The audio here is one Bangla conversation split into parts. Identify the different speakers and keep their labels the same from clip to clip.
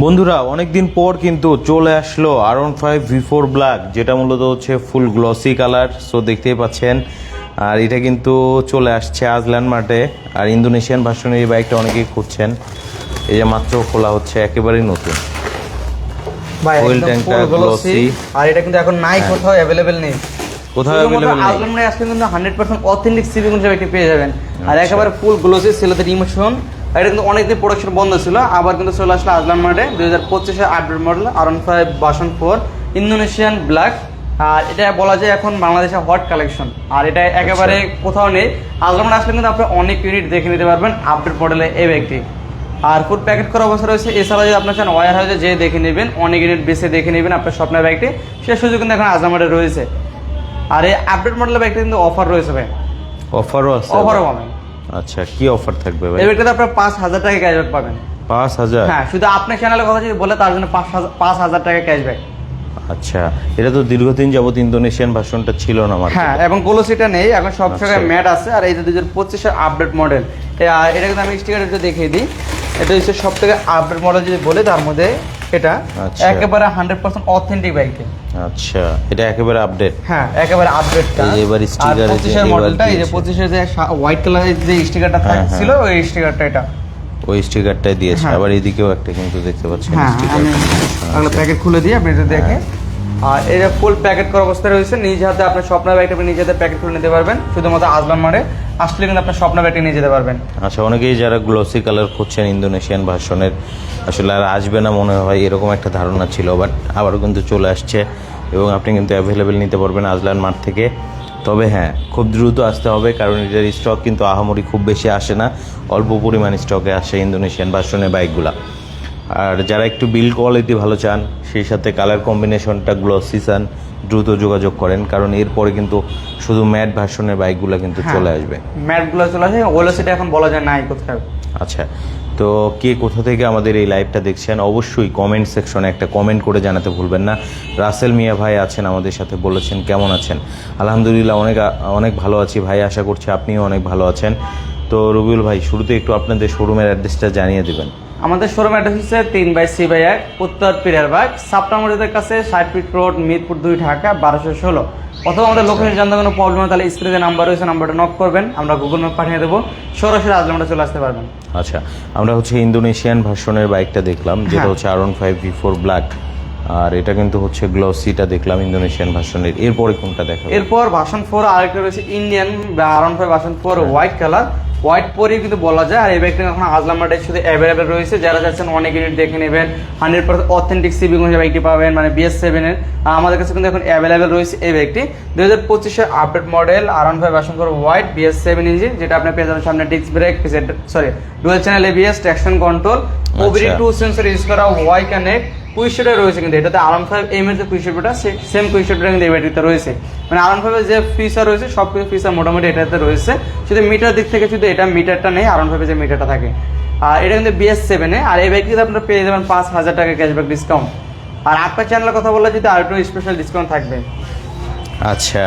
Speaker 1: বন্ধুরা অনেকদিন পর কিন্তু চলে আসলো R one five V four black যেটা মূলত হচ্ছে ফুল গ্লসি কালার সো দেখতেই পাচ্ছেন। আর এটা কিন্তু চলে আসছে আজল্যান্ড মার্টে আর ইন্দোনেশিয়ান ভার্সনের এই বাইকটা অনেকেই খুঁজছেন। এই যে মাত্র খোলা হচ্ছে একেবারেই নতুন।
Speaker 2: ভাই
Speaker 1: Oil
Speaker 2: একদম
Speaker 1: tank টা
Speaker 2: full glossy,
Speaker 1: glossy।
Speaker 2: আর এটা কিন্তু এখন নাই কোথাও অ্যাভেলেবেল নেই।
Speaker 1: কোথাও available নেই?
Speaker 2: আলমনে আসলে কিন্তু হান্ড্রেড পার্সেন্ট অথেন্টিক সিবি কিন্তু একটি পেয়ে যাবেন। আর
Speaker 1: আচ্ছা।
Speaker 2: একেবারে ফুল গ্লোসি ছিল ইমোশন এটা কিন্তু অনেকদিন প্রোডাকশন বন্ধ ছিল আবার কিন্তু চলে আসলো আজলান মার্টে দুই হাজার পঁচিশে update model R five version four Indonesian black আর এটা বলা যায় এখন বাংলাদেশে হট কালেকশন আর এটা একেবারে
Speaker 1: আচ্ছা।
Speaker 2: কোথাও নেই। আজলান মার্টে আসলে কিন্তু আপনি অনেক ইউনিট দেখে নিতে পারবেন আপডেট মডেলে এই ব্যক্তি। আর ফুড প্যাকেট করা অবস্থা রয়েছে এছাড়া যদি আপনার চান ওয়ার হাউসে যে দেখে নেবেন অনেক ইউনিট বেছে দেখে নেবেন আপনার স্বপ্নের ব্যাগটি সে সুযোগ কিন্তু এখন আজলান মার্টে রয়েছে। আর এই আপডেট মডেলের ব্যাগটি কিন্তু অফার রয়েছে ভাই।
Speaker 1: অফারও আছে।
Speaker 2: অফারও পাবেন
Speaker 1: আচ্ছা কি অফার থাকবে ভাই?
Speaker 2: ব্যাগটাতে আপনার পাঁচ হাজার টাকা ক্যাশব্যাক পাবেন।
Speaker 1: পাঁচ হাজার?
Speaker 2: হ্যাঁ শুধু আপনার চ্যানেলের কথা যদি বলে তার জন্য পাঁচ হাজার টাকা ক্যাশব্যাক
Speaker 1: আচ্ছা এটা তো দীর্ঘদিন যাবত ইন্দোনেশিয়ান ভার্সনটা ছিল না আমার
Speaker 2: হ্যাঁ এবং গোলোসিটা নেই এখন সব
Speaker 1: আচ্ছা।
Speaker 2: জায়গায় ম্যাট আছে আর এই যে দুই হাজার আপডেট মডেল এটা কিন্তু আমি স্টিকার একটু দেখিয়ে দিই। এটা হচ্ছে সব থেকে আপডেট মডেল যদি বলে তার মধ্যে এটা
Speaker 1: আচ্ছা।
Speaker 2: একেবারে হান্ড্রেড পার্সেন্ট অথেন্টিক বাইকটি
Speaker 1: আচ্ছা এটা একেবারে আপডেট
Speaker 2: হ্যাঁ একেবারে আপডেটটা
Speaker 1: এবারে যে
Speaker 2: পঁচিশের মডেলটা এই যে। পঁচিশের যে হোয়াইট কালারের যে স্টিকারটা
Speaker 1: হ্যাঁ,
Speaker 2: ছিল ওই স্টিকারটা এটা।
Speaker 1: ওই স্টিকারটাই দিয়েছে।
Speaker 2: হ্যাঁ।
Speaker 1: আবার এদিকেও একটা কিন্তু দেখতে পাচ্ছেন
Speaker 2: হ্যাঁ
Speaker 1: স্টিকার
Speaker 2: প্যাকেট খুলে দিই আপনি এটা দেখেন আর এটা ফুল প্যাকেট করা অবস্থায় রয়েছে, নিজ হাতে আপনার স্বপ্ন ব্যাগটা আপনি নিজ হাতে প্যাকেট করে নিতে পারবেন। শুধুমাত্র আসলাম মারে, আসলে কিন্তু আপনার স্বপ্ন ব্যাগটা নিয়ে যেতে পারবেন।
Speaker 1: আচ্ছা অনেকেই যারা গ্লসি কালার খুঁজছেন ইন্দোনেশিয়ান ভার্সনের, আসলে আর আসবে না মনে হয়, এরকম একটা ধারণা ছিল বাট আবারও কিন্তু চলে আসছে এবং আপনি কিন্তু অ্যাভেলেবেল নিতে পারবেন আজলান মাঠ থেকে। তবে হ্যাঁ খুব দ্রুত আসতে হবে, কারণ এটার স্টক কিন্তু আহামরি খুব বেশি আসে না, অল্প পরিমাণ স্টকে আসে ইন্দোনেশিয়ান ভার্সনের বাইকগুলা আর যারা একটু বিল্ড কোয়ালিটি ভালো চান সেই সাথে কালার কম্বিনেশনটা গ্লসি চান দ্রুত যোগাযোগ করেন কারণ এরপরে কিন্তু শুধু ম্যাট ভার্সনের বাইকগুলো কিন্তু
Speaker 2: হ্যাঁ।
Speaker 1: চলে আসবে।
Speaker 2: ম্যাটগুলো চলে আসে ওগুলো সেটা এখন বলা যায় নাই কোথাও।
Speaker 1: আচ্ছা তো কে কোথা থেকে আমাদের এই লাইভটা দেখছেন অবশ্যই কমেন্ট সেকশনে একটা কমেন্ট করে জানাতে ভুলবেন না। রাসেল মিয়া ভাই আছেন আমাদের সাথে বলেছেন কেমন আছেন? আলহামদুলিল্লাহ অনেক অনেক ভালো আছি ভাই আশা করছি আপনিও অনেক ভালো আছেন। তো রবিউল ভাই শুরুতে একটু আপনাদের শোরুমের অ্যাড্রেসটা জানিয়ে দেবেন।
Speaker 2: আমাদের শোরুম অ্যাড্রেস হচ্ছে তিন বাই সি বাই এক উত্তর পিরারবাগ সাপটামরিদের কাছে ষাট ফিট রোড মিরপুর দুই ঢাকা বারোশো ষোলো। অথবা আমাদের লোকেশন জানতে কোনো প্রবলেম তাহলে স্ক্রিনে নাম্বার রয়েছে নাম্বারটা নক করবেন আমরা গুগল ম্যাপ পাঠিয়ে দেবো। সরাসরি আজকে আমরা চলে আসতে পারবেন।
Speaker 1: আচ্ছা আমরা হচ্ছে ইন্দোনেশিয়ান ভার্সনের বাইকটা দেখলাম যেটা
Speaker 2: হ্যাঁ।
Speaker 1: হচ্ছে R one five V four black আর এটা কিন্তু হচ্ছে গ্লসিটা দেখলাম ইন্দোনেশিয়ান ভার্সনের। এরপরে কোনটা দেখা
Speaker 2: এরপর ভাষণ ফোর আরেকটা রয়েছে ইন্ডিয়ান বা R one five version four white colour white পরে কিন্তু বলা যায়। আর এই ব্যাগটা এখন আজলাম মার্টে শুধু অ্যাভেলেবেল রয়েছে। যারা যাচ্ছেন অনেক ইউনিট দেখে নেবেন। হান্ড্রেড পার্সেন্ট অথেন্টিক সিবি বাইকটি পাবেন মানে বিএস সেভেনের আমাদের কাছে কিন্তু এখন অ্যাভেলেবেল রয়েছে এই ব্যাগটি দুই হাজার পঁচিশের update model R one five four white BS seven engine যেটা আপনি পেয়ে যাবেন সামনে disc brake sorry dual channel ABS traction control OBD two sensor use করা ওয়াই কানেক্ট কুইশটা রয়েছে কিন্তু, এটাতে আরাম ফাইভ এম এর যে কুইশটা সেম কুইশটা কিন্তু এই ব্যাটারিতে রয়েছে। মানে আরাম ফাইভের যে ফিচার রয়েছে, সব কিছু ফিচার মোটামুটি এটাতে রয়েছে। শুধু মিটার দিক থেকে শুধু এটা মিটারটা নেই আরাম ফাইভের যে মিটারটা থাকে। আর এটা কিন্তু বিএস সেভেনে আর এই বাইকটিতে আপনারা পেয়ে যাবেন পাঁচ হাজার টাকা ক্যাশব্যাক ডিসকাউন্ট আর আপনার চ্যানেলের কথা বললে যদি আরেকটু স্পেশাল ডিসকাউন্ট থাকবে।
Speaker 1: আচ্ছা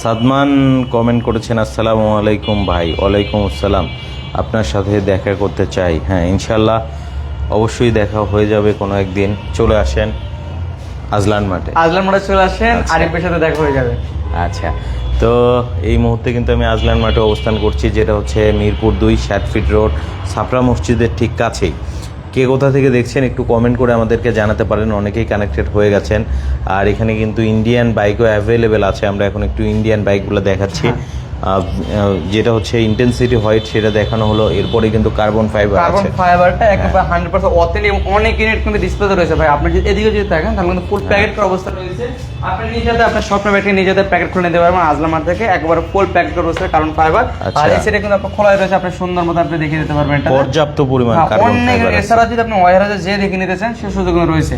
Speaker 1: সাদমান কমেন্ট করেছেন, আসসালামু আলাইকুম ভাই, ওয়ালাইকুম আসসালাম। আপনার সাথে দেখা করতে চাই। হ্যাঁ ইনশাল্লাহ অবশ্যই দেখা হয়ে যাবে কোনো একদিন। চলে আসেন আজলান মাঠে।
Speaker 2: আজলান মোড়ে চলে আসেন
Speaker 1: আচ্ছা।
Speaker 2: আরিফের সাথে দেখা হয়ে যাবে।
Speaker 1: আচ্ছা। তো এই মুহূর্তে কিন্তু আমি আজলান মাঠে অবস্থান করছি যেটা হচ্ছে মিরপুর দুই ষাট ফিট রোড ছাপড়া মসজিদের ঠিক কাছেই। কে কোথা থেকে দেখছেন একটু কমেন্ট করে আমাদেরকে জানাতে পারেন অনেকেই কানেক্টেড হয়ে গেছেন। আর এখানে কিন্তু ইন্ডিয়ান বাইকও অ্যাভেলেবেল আছে আমরা এখন একটু ইন্ডিয়ান বাইকগুলো দেখাচ্ছি। আহ, যেটা হচ্ছে ইন্টেন্সিটি হোয়াইট সেটা দেখানো হলো। এরপরে কিন্তু কার্বন ফাইবার
Speaker 2: কার্বন
Speaker 1: আছে।
Speaker 2: ফাইবারটা একেবারে হান্ড্রেড পার্সেন্ট অথেন্টিক অনেক ইউনিট কিন্তু ডিসপ্লেতে রয়েছে। ভাই আপনি যদি এদিকে যদি দেখেন তাহলে কিন্তু ফুল প্যাকেট করা অবস্থা রয়েছে। আপনি নিজেতে আপনার স্বপ্ন নিজেতে প্যাকেট খুলে নিতে পারবেন। আজলামার থেকে একবারে ফুল প্যাকেট রয়েছে কার্বন ফাইবার
Speaker 1: আচ্ছা।
Speaker 2: আর এই সাইডে কিন্তু আপনার খোলা রয়েছে আপনি সুন্দর মতো আপনি দেখিয়ে দিতে পারবেন এটা
Speaker 1: পর্যাপ্ত পরিমাণ
Speaker 2: হ্যাঁ, অনেক এছাড়া যদি আপনি হাউসে যে দেখে নিতে চান সে সুযোগ রয়েছে।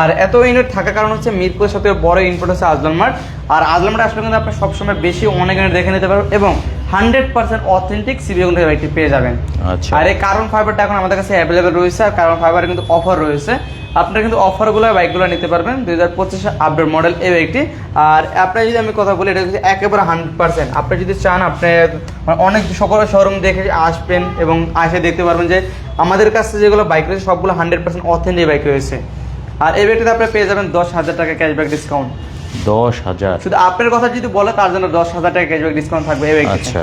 Speaker 2: আর এত ইউনিট থাকার কারণ হচ্ছে মিরপুরের সাথে বড় ইনপুট হচ্ছে আজলান মার্ট আর আজলান মার্ট আসলে কিন্তু আপনি সবসময় বেশি অনেক ইউনিট দেখে নিতে পারবেন এবং হান্ড্রেড পার্সেন্ট অথেন্টিক সিবি কিন্তু বাইকটি পেয়ে যাবেন।
Speaker 1: আচ্ছা।
Speaker 2: আর এই কার্বন ফাইবারটা এখন আমাদের কাছে অ্যাভেলেবেল রয়েছে আর কার্বন ফাইবারে কিন্তু অফার রয়েছে। আপনারা কিন্তু অফারগুলো বাইকগুলো নিতে পারবেন। দুই হাজার পঁচিশে আপডেট মডেল এই বাইকটি। আর আপনার যদি আমি কথা বলি এটা হচ্ছে একেবারে হান্ড্রেড পার্সেন্ট আপনি যদি চান আপনি মানে অনেক সকল শোরুম দেখে আসবেন এবং আসে দেখতে পারবেন যে আমাদের কাছে যেগুলো বাইক রয়েছে সবগুলো হান্ড্রেড পার্সেন্ট অথেন্টিক বাইক রয়েছে। আর এই বাইকটিতে আপনি পেয়ে যাবেন দশ হাজার টাকা ক্যাশব্যাক ডিসকাউন্ট
Speaker 1: দশ হাজার।
Speaker 2: শুধু আপনার কথা যদি বলে তার জন্য দশ হাজার টাকা ক্যাশব্যাক ডিসকাউন্ট থাকবে এই বাইকটিতে।
Speaker 1: আচ্ছা।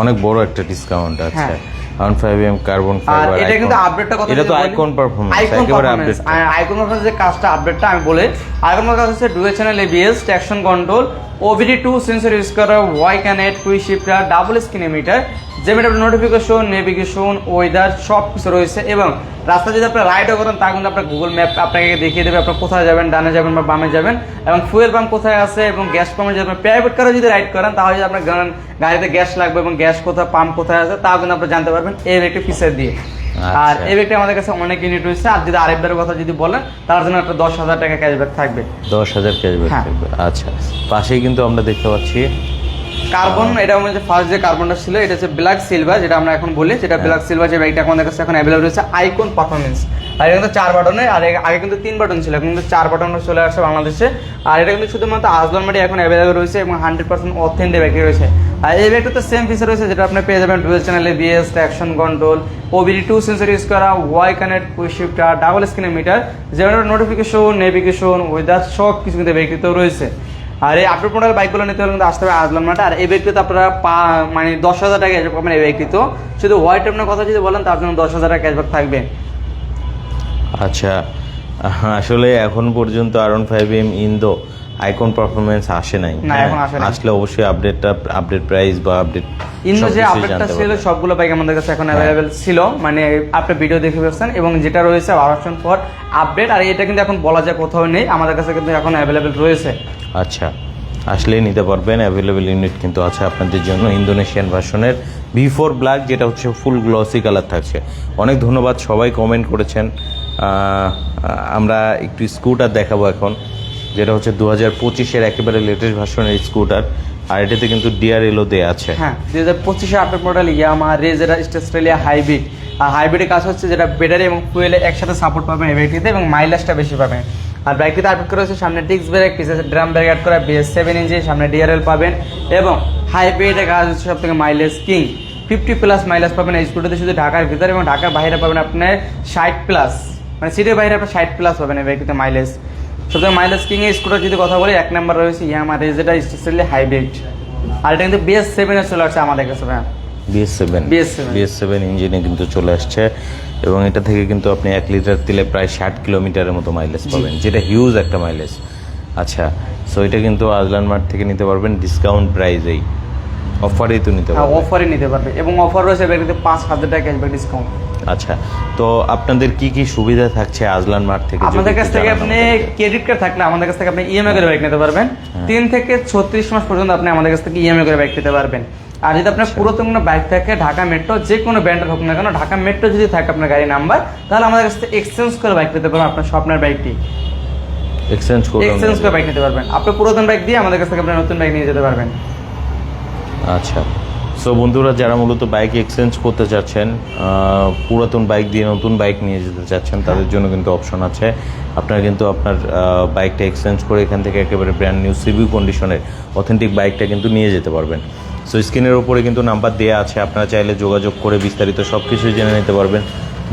Speaker 1: অনেক বড় একটা ডিসকাউন্ট আছে ওয়ান ফাইভ এম কার্বন
Speaker 2: আর
Speaker 1: ফাইবার
Speaker 2: এটা কিন্তু আপডেটটা কথা
Speaker 1: এটা তো আইকন পারফরম্যান্স
Speaker 2: আইকন
Speaker 1: একেবারে
Speaker 2: পারফরম্যান্স
Speaker 1: আপডেট
Speaker 2: আইকন পারফরম্যান্স যে কাজটা আপডেটটা আমি বলে আইকন পারফরম্যান্স হচ্ছে dual channel ABS traction control OBD two sensor use করা Y connect quick shifter double screen meter যে মিটার নোটিফিকেশন নেভিগেশন ওয়েদার সব কিছু রয়েছে এবং রাস্তা যদি আপনি রাইডও করেন তা কিন্তু আপনার গুগল ম্যাপ আপনাকে দেখিয়ে দেবে আপনি কোথায় যাবেন ডানে যাবেন বা বামে যাবেন এবং ফুয়েল পাম্প কোথায় আছে এবং গ্যাস পাম্পে যদি আপনি প্রাইভেট কারে যদি রাইড করেন তাহলে যদি আপনার গাড়িতে গ্যাস লাগবে এবং গ্যাস কোথায় পাম্প কোথায় আছে তাও কিন্তু আপনি জানতে পারবেন এই একটি ফিচার দিয়ে আর
Speaker 1: আচ্ছা।
Speaker 2: এই ব্যাগটা আমাদের কাছে অনেক ইউনিট রয়েছে আর যদি আরেকবারের কথা যদি বলেন তার জন্য একটা দশ হাজার টাকা ক্যাশব্যাক থাকবে
Speaker 1: দশ হাজার ক্যাশব্যাক। থাকবে আচ্ছা পাশেই কিন্তু আমরা দেখতে পাচ্ছি
Speaker 2: কার্বন এটা আমাদের ফার্স্ট যে কার্বনটা ছিল এটা হচ্ছে ব্ল্যাক সিলভার যেটা আমরা এখন বলি। যেটা। ব্ল্যাক সিলভার যে ব্যাগটা আমাদের কাছে এখন অ্যাভেলেবল রয়েছে আইকন পারফরমেন্স আর এটা কিন্তু চার বাটনের আর আগে কিন্তু তিন বাটন ছিল এখন কিন্তু চার বাটন চলে আসছে বাংলাদেশে। আর এটা কিন্তু শুধুমাত্র আজলান মাটি এখন অ্যাভেলেবল রয়েছে এবং হান্ড্রেড পার্সেন্ট অথেন্টিক ব্যাগটি রয়েছে। আর এই ব্যাগটা তো সেম ফিচার রয়েছে যেটা আপনি পেয়ে যাবেন ডুয়েল চ্যানেলে BS traction control OBD two sensor use করা ওয়াই কানেক্ট পুই শিফটার ডাবল স্ক্রিনের মিটার যেমন নোটিফিকেশন নেভিগেশন ওয়েদার সব কিছু কিন্তু ব্যাগটিতেও রয়েছে। আর এই আপডেট মডেল বাইকগুলো নিতে হলে কিন্তু আসতে হবে আজলান মাঠে। আর এই ব্যক্তিতে আপনারা পা মানে দশ হাজার টাকা ক্যাশব্যাক পাবেন এই ব্যক্তিতে শুধু হোয়াইট আপনার কথা যদি বলেন তার জন্য দশ হাজার টাকা ক্যাশব্যাক থাকবে।
Speaker 1: আচ্ছা আসলে এখন পর্যন্ত আরন five M Indo icon performance আসে নাই। আসলে অবশ্যই আপডেটটা আপডেট প্রাইস বা আপডেট
Speaker 2: ইন্দো যে আপডেটটা ছিল সবগুলো বাইক আমাদের কাছে এখন অ্যাভেলেবেল ছিল। মানে আপনি ভিডিও দেখে ফেলছেন এবং যেটা রয়েছে ভার্সন ফর আপডেট আর এটা কিন্তু এখন বলা যায় কোথাও নেই আমাদের কাছে কিন্তু এখন অ্যাভেলেবেল রয়েছে।
Speaker 1: আচ্ছা আসলেই নিতে পারবেন অ্যাভেলেবেল ইউনিট কিন্তু আছে আপনাদের জন্য ইন্দোনেশিয়ান ভার্সনের ভি ফোর ব্ল্যাক যেটা হচ্ছে ফুল গ্লসি কালার থাকছে। অনেক ধন্যবাদ, সবাই কমেন্ট করেছেন। আমরা একটু স্কুটার দেখাবো এখন, যেটা হচ্ছে দু হাজার পঁচিশের একেবারে লেটেস্ট ভার্সনের স্কুটার আর এটাতে কিন্তু ডিআরএলও দেয়া আছে।
Speaker 2: হ্যাঁ দুই হাজার পঁচিশে আপডেট মডেল ইয়ামা রেজেরা স্টেস্ট্রেলিয়া হাইব্রিড আর হাইব্রিডের কাজ হচ্ছে যেটা ব্যাটারি এবং ফুয়েলে একসাথে সাপোর্ট পাবেন এবং মাইলেজটা বেশি পাবেন। আর বাইকটিতে আপডেট করা হচ্ছে সামনে ডিস্ক ব্রেক পিছনে ড্রাম ব্রেক অ্যাড করা বিএস সেভেন ইঞ্চি সামনে ডিআরএল পাবেন এবং হাইব্রিডের কাজ হচ্ছে সব থেকে mileage king fifty plus mileage পাবেন এই স্কুটিতে শুধু ঢাকার ভিতরে এবং ঢাকার বাইরে পাবেন আপনার ষাট প্লাস মানে সিটির বাইরে আপনার ষাট প্লাস পাবেন এই বাইকটিতে মাইলেজ সবথেকে মাইলেজ কিং এর স্কুটার যদি কথা বলি এক নাম্বার রয়েছে ইয়ামা রেজেরা স্টেস্ট্রেলিয়া হাইব্রিড আর এটা কিন্তু বিএস সেভেনে চলে আসছে আমাদের কাছে ভাই
Speaker 1: BS seven
Speaker 2: BS7
Speaker 1: BS seven ইঞ্জিনে কিন্তু চলে আসছে। এবং এটা থেকে কিন্তু আপনি এক লিটার তেলে প্রায় ষাট কিলোমিটারের মতো মাইলেজ পাবেন যেটা হিউজ একটা মাইলেজ আচ্ছা সো এটা কিন্তু আজলান মার্ট থেকে নিতে পারবেন ডিসকাউন্ট প্রাইজেই অফারেই তো নিতে
Speaker 2: হ্যাঁ
Speaker 1: পারবেন।
Speaker 2: অফারে নিতে পারবে। এবং অফার রয়েছে পাঁচ হাজার টাকা ক্যাশব্যাক ডিসকাউন্ট
Speaker 1: আচ্ছা তো আপনাদের কি কি সুবিধা থাকছে আজলান মার্ট থেকে?
Speaker 2: আমাদের কাছ থেকে আপনি ক্রেডিট কার্ড থাকলে আমাদের কাছ থেকে আপনি ইএমআই করে বাইক নিতে পারবেন।
Speaker 1: হ্যাঁ।
Speaker 2: তিন থেকে ছত্রিশ মাস পর্যন্ত আপনি আমাদের কাছ থেকে ইএমআই করে বাইক নিতে পারবেন। আর যদি আপনার
Speaker 1: আচ্ছা।
Speaker 2: পুরাতন কোনো বাইক থাকে ঢাকা মেট্রো যে কোনো ব্র্যান্ডের হোক না কেন ঢাকা মেট্রো যদি থাকে আপনার গাড়ি নাম্বার তাহলে আমাদের কাছ থেকে এক্সচেঞ্জ করে বাইক নিতে পারবেন আপনার স্বপ্নের বাইকটি
Speaker 1: এক্সচেঞ্জ করে
Speaker 2: এক্সচেঞ্জ করে বাইক নিতে পারবেন। আপনি পুরাতন বাইক দিয়ে আমাদের কাছ থেকে আপনার নতুন বাইক নিয়ে যেতে পারবেন।
Speaker 1: আচ্ছা। সো বন্ধুরা যারা মূলত বাইক এক্সচেঞ্জ করতে চাচ্ছেন পুরাতন বাইক দিয়ে নতুন বাইক নিয়ে যেতে চাচ্ছেন তাদের জন্য কিন্তু অপশন আছে। আপনারা কিন্তু আপনার বাইকটা এক্সচেঞ্জ করে এখান থেকে একেবারে ব্র্যান্ড নিউ সিভিউ কন্ডিশনের অথেন্টিক বাইকটা কিন্তু নিয়ে যেতে পারবেন। সো স্ক্রিনের ওপরে কিন্তু নাম্বার দেওয়া আছে, আপনারা চাইলে যোগাযোগ করে বিস্তারিত সব কিছুই জেনে নিতে পারবেন।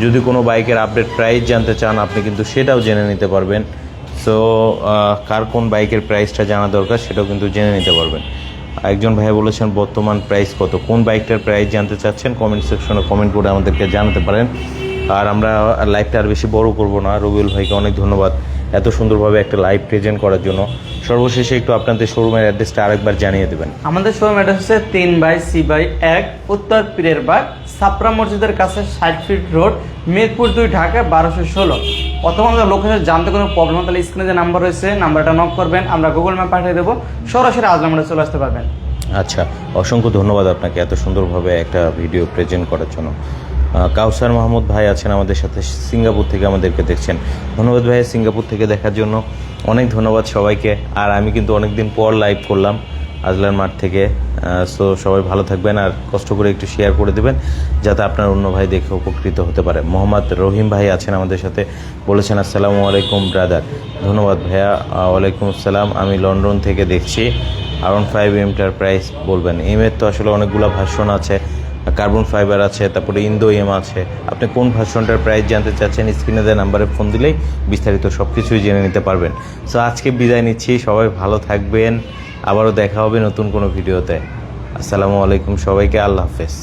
Speaker 1: যদি কোনো বাইকের আপডেট প্রাইস জানতে চান, আপনি কিন্তু সেটাও জেনে নিতে পারবেন। সো কার কোন বাইকের প্রাইসটা জানা দরকার, সেটাও কিন্তু জেনে নিতে পারবেন। একজন ভাই বলেছেন, বর্তমান প্রাইস কত? কোন বাইকটার প্রাইস জানতে চাচ্ছেন কমেন্ট সেকশনে কমেন্ট করে আমাদেরকে জানাতে পারেন। আর আমরা লাইভটা আর বেশি বড় করব না। রবিউল ভাইকে অনেক ধন্যবাদ এত সুন্দরভাবে একটা লাইভ প্রেজেন্ট করার জন্য। সর্বশেষে একটু আপনাদের শোরুমের অ্যাড্রেসটা আরেকবার জানিয়ে দেবেন।
Speaker 2: আমাদের শোরুম অ্যাড্রেস হচ্ছে তিন বাই সি বাই এক উত্তর পীরের বাগ সাপরা মসজিদের কাছে ষাট ফিট রোড মিরপুর দুই ঢাকা বারোশো ষোলো। অথবা আমাদের লোকেশন জানতে কোনো প্রবলেম তাহলে স্ক্রিনে যে নাম্বার রয়েছে নাম্বারটা নক করবেন আমরা গুগল ম্যাপ পাঠিয়ে দেবো সরাসরি আজলামে চলে আসতে পারবেন।
Speaker 1: আচ্ছা অসংখ্য ধন্যবাদ আপনাকে এত সুন্দরভাবে একটা ভিডিও প্রেজেন্ট করার জন্য। কাউসার মাহমুদ ভাই আছেন আমাদের সাথে, সিঙ্গাপুর থেকে আমাদেরকে দেখছেন। ধন্যবাদ ভাই সিঙ্গাপুর থেকে দেখার জন্য। অনেক ধন্যবাদ সবাইকে। আর আমি কিন্তু অনেকদিন পর লাইভ করলাম আজলার মাঠ থেকে। সো সবাই ভালো থাকবেন আর কষ্ট করে একটু শেয়ার করে দেবেন, যাতে আপনার অন্য ভাই দেখে উপকৃত হতে পারে। মোহাম্মদ রহিম ভাই আছেন আমাদের সাথে। বলেছেন, আসসালামু আলাইকুম ব্রাদার ধন্যবাদ ভাইয়া। ওয়ালাইকুম আসসালাম। আমি লন্ডন থেকে দেখছি। আরন ফাইভ এমটার প্রাইস বলবেন। এমের তো আসলে অনেকগুলো ভাষণ আছে। কার্বন ফাইবার আছে, তারপরে ইন্দো এম আছে। আপনি কোন ভার্সনটার প্রাইস জানতে চাচ্ছেন স্ক্রিনে দেওয়া নাম্বারে ফোন দিলেই বিস্তারিত সব কিছুই জেনে নিতে পারবেন। সো আজকে বিদায় নিচ্ছি, সবাই ভালো থাকবেন। আবারও দেখা হবে নতুন কোনো ভিডিওতে আসসালামু আলাইকুম সবাইকে, আল্লাহ হাফেজ।